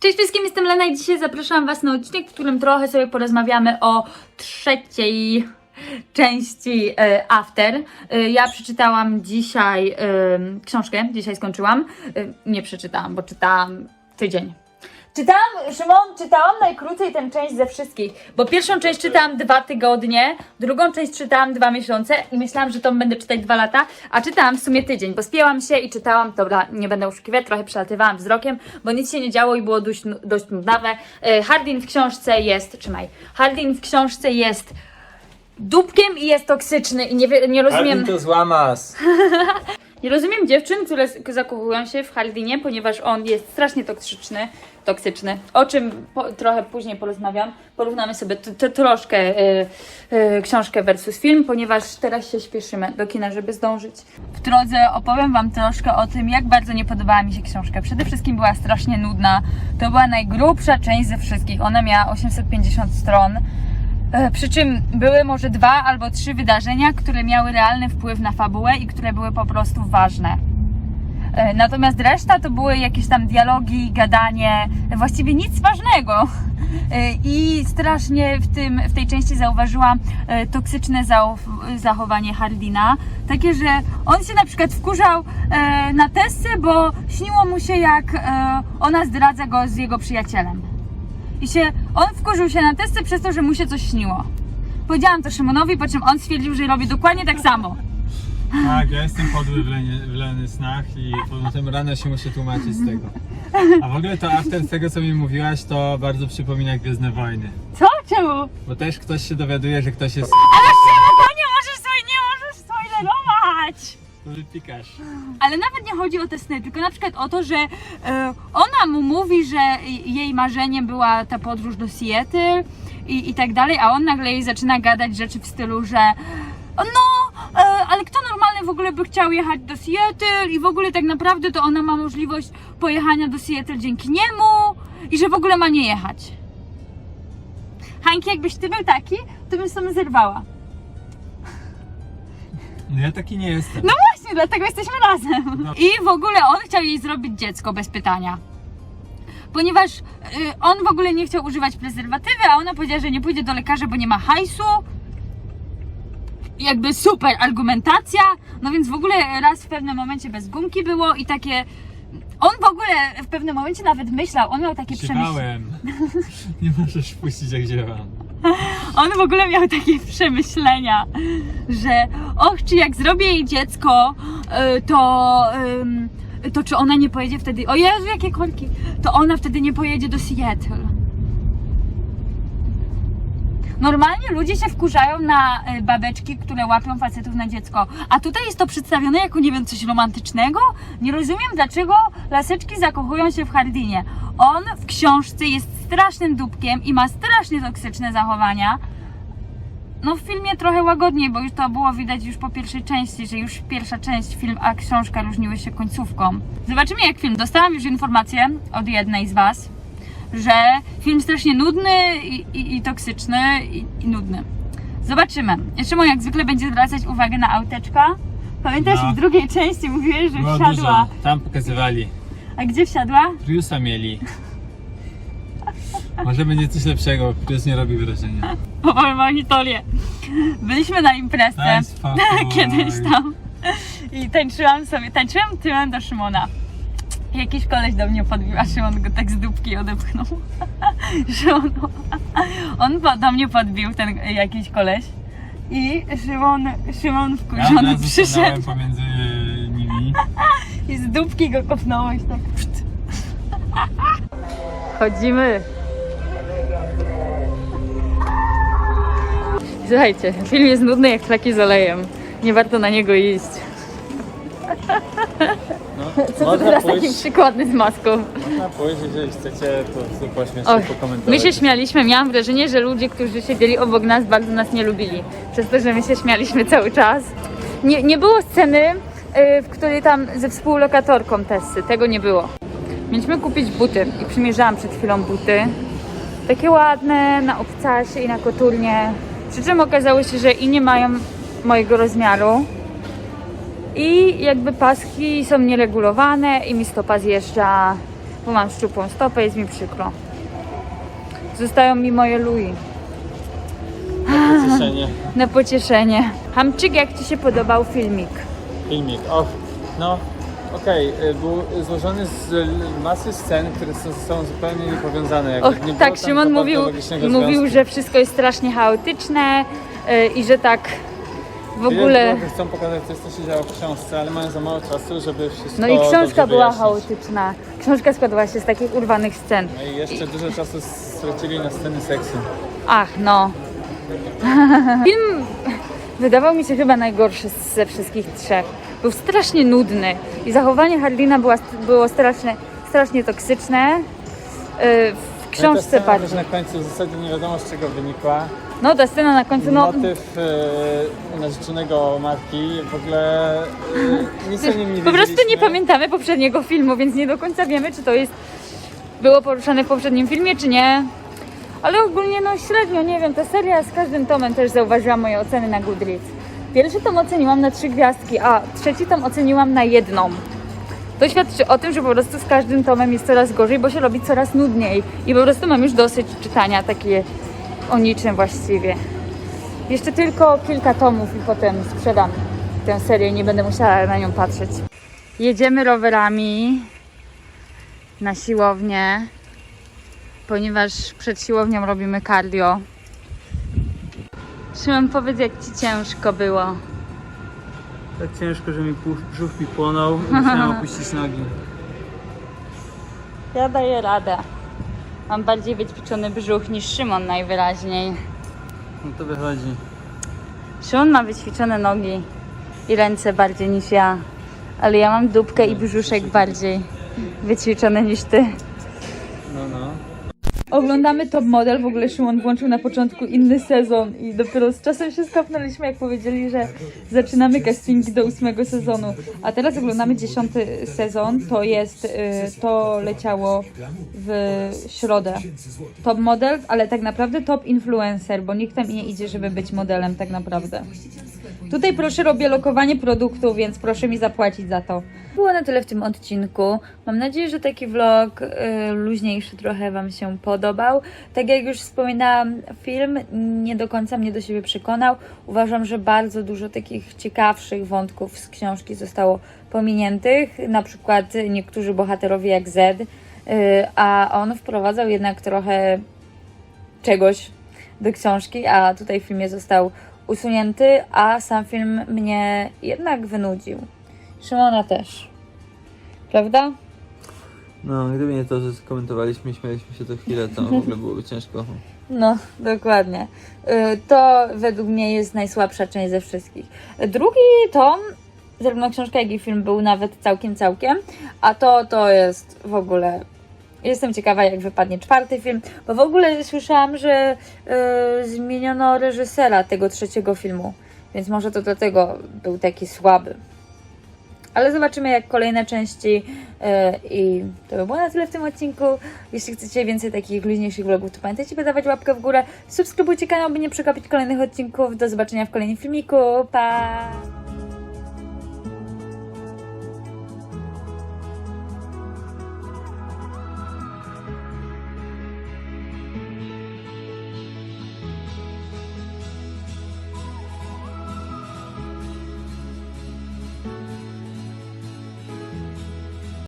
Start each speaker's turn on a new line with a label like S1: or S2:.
S1: Cześć wszystkim, jestem Lena i dzisiaj zapraszam Was na odcinek, w którym trochę sobie porozmawiamy o trzeciej części e, After. E, ja przeczytałam dzisiaj e, książkę, dzisiaj skończyłam. Nie przeczytałam, bo czytałam tydzień. Czytałam, Szymon, czytałam najkrócej tę część ze wszystkich, bo pierwszą część czytałam dwa tygodnie, drugą część czytałam dwa miesiące i myślałam, że to będę czytać dwa lata, a czytałam w sumie tydzień, bo spięłam się i czytałam, dobra, nie będę oszukiwać, trochę przelatywałam wzrokiem, bo nic się nie działo i było dość, dość nudnawe. E, Hardin w książce jest, trzymaj, Hardin w książce jest dupkiem i jest toksyczny i nie, nie rozumiem...
S2: Martin to złamas.
S1: Nie rozumiem dziewczyn, które z- zakochują się w Hardinie, ponieważ on jest strasznie toksyczny, toksyczny. O czym po, trochę później porozmawiam. Porównamy sobie troszkę y, y, książkę versus film, ponieważ teraz się śpieszymy do kina, żeby zdążyć. W drodze opowiem Wam troszkę o tym, jak bardzo nie podobała mi się książka. Przede wszystkim była strasznie nudna. To była najgrubsza część ze wszystkich. Ona miała 850 stron. E, Przy czym były może dwa albo trzy wydarzenia, które miały realny wpływ na fabułę i które były po prostu ważne. E, Natomiast reszta to były jakieś tam dialogi, gadanie, właściwie nic ważnego. E, I strasznie w, tym, w tej części zauważyłam toksyczne zachowanie Hardina. Takie, że on się na przykład wkurzał na Tessę, bo śniło mu się jak ona zdradza go z jego przyjacielem. I się, on wkurzył się na testy przez to, że mu się coś śniło. Powiedziałam to Szymonowi, po czym on stwierdził, że robi dokładnie tak samo.
S2: Tak, ja jestem podły w, lenie, w leny snach i potem rano się muszę tłumaczyć z tego. A w ogóle to after z tego co mi mówiłaś to bardzo przypomina Gwiezdne Wojny.
S1: Co? Czemu?
S2: Bo też ktoś się dowiaduje, że ktoś jest...
S1: Ale
S2: Wypikasz.
S1: Ale nawet nie chodzi o te sny, tylko na przykład o to, że e, ona mu mówi, że jej marzeniem była ta podróż do Seattle i, i tak dalej, a on nagle jej zaczyna gadać rzeczy w stylu, że no, e, ale kto normalny w ogóle by chciał jechać do Seattle i w ogóle tak naprawdę to ona ma możliwość pojechania do Seattle dzięki niemu i że w ogóle ma nie jechać. Hanki, jakbyś ty był taki, to bym sobie zerwała.
S2: No ja taki nie jestem.
S1: No właśnie, dlatego jesteśmy razem.
S2: No.
S1: I w ogóle on chciał jej zrobić dziecko bez pytania. Ponieważ y, on w ogóle nie chciał używać prezerwatywy, a ona powiedziała, że nie pójdzie do lekarza, bo nie ma hajsu. Jakby super argumentacja. No więc w ogóle raz w pewnym momencie bez gumki było i takie. On w ogóle w pewnym momencie nawet myślał, on miał takie przemyślenia.
S2: Siewałem. Nie możesz puścić jak ziewam.
S1: On w ogóle miał takie przemyślenia, że och, czy jak zrobię jej dziecko, y, to, to czy ona nie pojedzie wtedy, o Jezu, jakie kolki, to ona wtedy nie pojedzie do Seattle. Normalnie ludzie się wkurzają na y, babeczki, które łapią facetów na dziecko, a tutaj jest to przedstawione jako, nie wiem, coś romantycznego. Nie rozumiem, dlaczego laseczki zakochują się w Hardinie. On w książce jest strasznym dupkiem i ma strasznie toksyczne zachowania. No w filmie trochę łagodniej, bo już to było widać już po pierwszej części, że już pierwsza część film, a książka różniły się końcówką. Zobaczymy jak film. Dostałam już informację od jednej z Was, że film strasznie nudny i, i, i toksyczny i, i nudny. Zobaczymy. Szymon jak zwykle będzie zwracać uwagę na auteczka. Pamiętasz,
S2: No.
S1: w drugiej części mówiłeś, że
S2: Było
S1: wsiadła.
S2: dużo. Tam pokazywali.
S1: A gdzie wsiadła?
S2: Priusa mieli. Może będzie coś lepszego, bo Prius nie robi wrażenia.
S1: Powiem o historię. Byliśmy na imprezce kiedyś tam i tańczyłam sobie, tańczyłam tyłem do Szymona. Jakiś koleś do mnie podbił, a Szymon go tak z dupki odepchnął. Szymon, on do mnie podbił, ten jakiś koleś. I Szymon, Szymon
S2: Ja
S1: wkurzony
S2: razu
S1: przyszedł
S2: pomiędzy nimi.
S1: i z dupki go kopnąłeś tak. Chodzimy. Słuchajcie, film jest nudny jak flaki z olejem. Nie warto na niego iść. Co to teraz taki przykładny z maską?
S2: Można pójść, jeżeli chcecie, to pośmiać
S1: Och,
S2: się, pokomentować.
S1: my się śmialiśmy, miałam wrażenie, że ludzie, którzy siedzieli obok nas, bardzo nas nie lubili. Przez to, że my się śmialiśmy cały czas. Nie, nie było sceny, y, w której tam ze współlokatorką Tessy, tego nie było. Mieliśmy kupić buty i przymierzałam przed chwilą buty. Takie ładne, na obcasie i na koturnie. Przy czym okazało się, że i nie mają mojego rozmiaru. I jakby paski są nieregulowane i mi stopa zjeżdża bo mam szczupłą stopę, jest mi przykro. Zostają mi moje Louis
S2: Na pocieszenie.
S1: na pocieszenie. Hamczyk, jak Ci się podobał filmik?
S2: Filmik. Och, no, okej, y, był złożony z masy scen, które są ze sobą zupełnie niepowiązane.
S1: Och,
S2: nie
S1: tak, Szymon mówił, mówił, że wszystko jest strasznie chaotyczne yy, i że tak w ogóle...
S2: że chcą pokazać coś, co się działo w książce, ale mają za mało czasu, żeby wszystko
S1: No i książka była
S2: wyjaśnić.
S1: chaotyczna. Książka składała się z takich urwanych scen.
S2: No i jeszcze dużo czasu stracili na sceny seksu.
S1: Ach, no. Film wydawał mi się chyba najgorszy ze wszystkich trzech. Był strasznie nudny i zachowanie Harlina była, było strasznie, strasznie toksyczne. Yy, W
S2: no i ta
S1: książce bardziej.
S2: na końcu w zasadzie nie wiadomo z czego wynikła.
S1: No ta scena na końcu, no
S2: Motyw e, narzeczonego matki w ogóle e, nic o nim nie
S1: po prostu nie
S2: wiedzieliśmy.
S1: pamiętamy poprzedniego filmu, więc nie do końca wiemy, czy to jest było poruszane w poprzednim filmie, czy nie. Ale ogólnie no średnio, nie wiem, ta seria z każdym tomem też zauważyłam moje oceny na Goodreads. Pierwszy tom oceniłam na trzy gwiazdki, a trzeci tom oceniłam na jedną. To świadczy o tym, że po prostu z każdym tomem jest coraz gorzej, bo się robi coraz nudniej i po prostu mam już dosyć czytania takie o niczym właściwie. Jeszcze tylko kilka tomów i potem sprzedam tę serię i nie będę musiała na nią patrzeć. Jedziemy rowerami na siłownię, ponieważ przed siłownią robimy cardio. Szymon, powiedz jak Ci ciężko było.
S2: Tak ciężko, że mi brzuch mi płonął i musiałem opuścić nogi.
S1: Ja daję radę. Mam bardziej wyćwiczony brzuch niż Szymon najwyraźniej.
S2: No to wychodzi.
S1: Szymon ma wyćwiczone nogi i ręce bardziej niż ja. Ale ja mam dupkę i brzuszek bardziej wyćwiczone niż ty.
S2: No, no.
S1: Oglądamy Top Model, w ogóle Szymon włączył na początku inny sezon i dopiero z czasem się skapnęliśmy, jak powiedzieli, że zaczynamy castingi do ósmego sezonu. A teraz oglądamy dziesiąty sezon, to jest, y, to leciało w środę. Top Model, ale tak naprawdę Top Influencer, bo nikt tam nie idzie, żeby być modelem tak naprawdę. Tutaj proszę robię lokowanie produktu, więc proszę mi zapłacić za to. Było na tyle w tym odcinku. Mam nadzieję, że taki vlog y, luźniejszy trochę Wam się podobał. Tak jak już wspominałam, film nie do końca mnie do siebie przekonał. Uważam, że bardzo dużo takich ciekawszych wątków z książki zostało pominiętych. Na przykład niektórzy bohaterowie jak Z, y, a on wprowadzał jednak trochę czegoś do książki, a tutaj w filmie został usunięty, a sam film mnie jednak wynudził. Szymona też. Prawda?
S3: No, gdyby nie to, że skomentowaliśmy i śmialiśmy się co chwilę, to w ogóle byłoby ciężko.
S1: No, dokładnie. Y, To według mnie jest najsłabsza część ze wszystkich. Drugi tom, zarówno książka, jak i film był nawet całkiem, całkiem, a to, to jest w ogóle... Jestem ciekawa, jak wypadnie czwarty film, bo w ogóle słyszałam, że y, zmieniono reżysera tego trzeciego filmu, więc może to dlatego był taki słaby. Ale zobaczymy jak kolejne części yy, i to by było na tyle w tym odcinku. Jeśli chcecie więcej takich luźniejszych vlogów, to pamiętajcie by dawać łapkę w górę. Subskrybujcie kanał, by nie przegapić kolejnych odcinków. Do zobaczenia w kolejnym filmiku. Pa!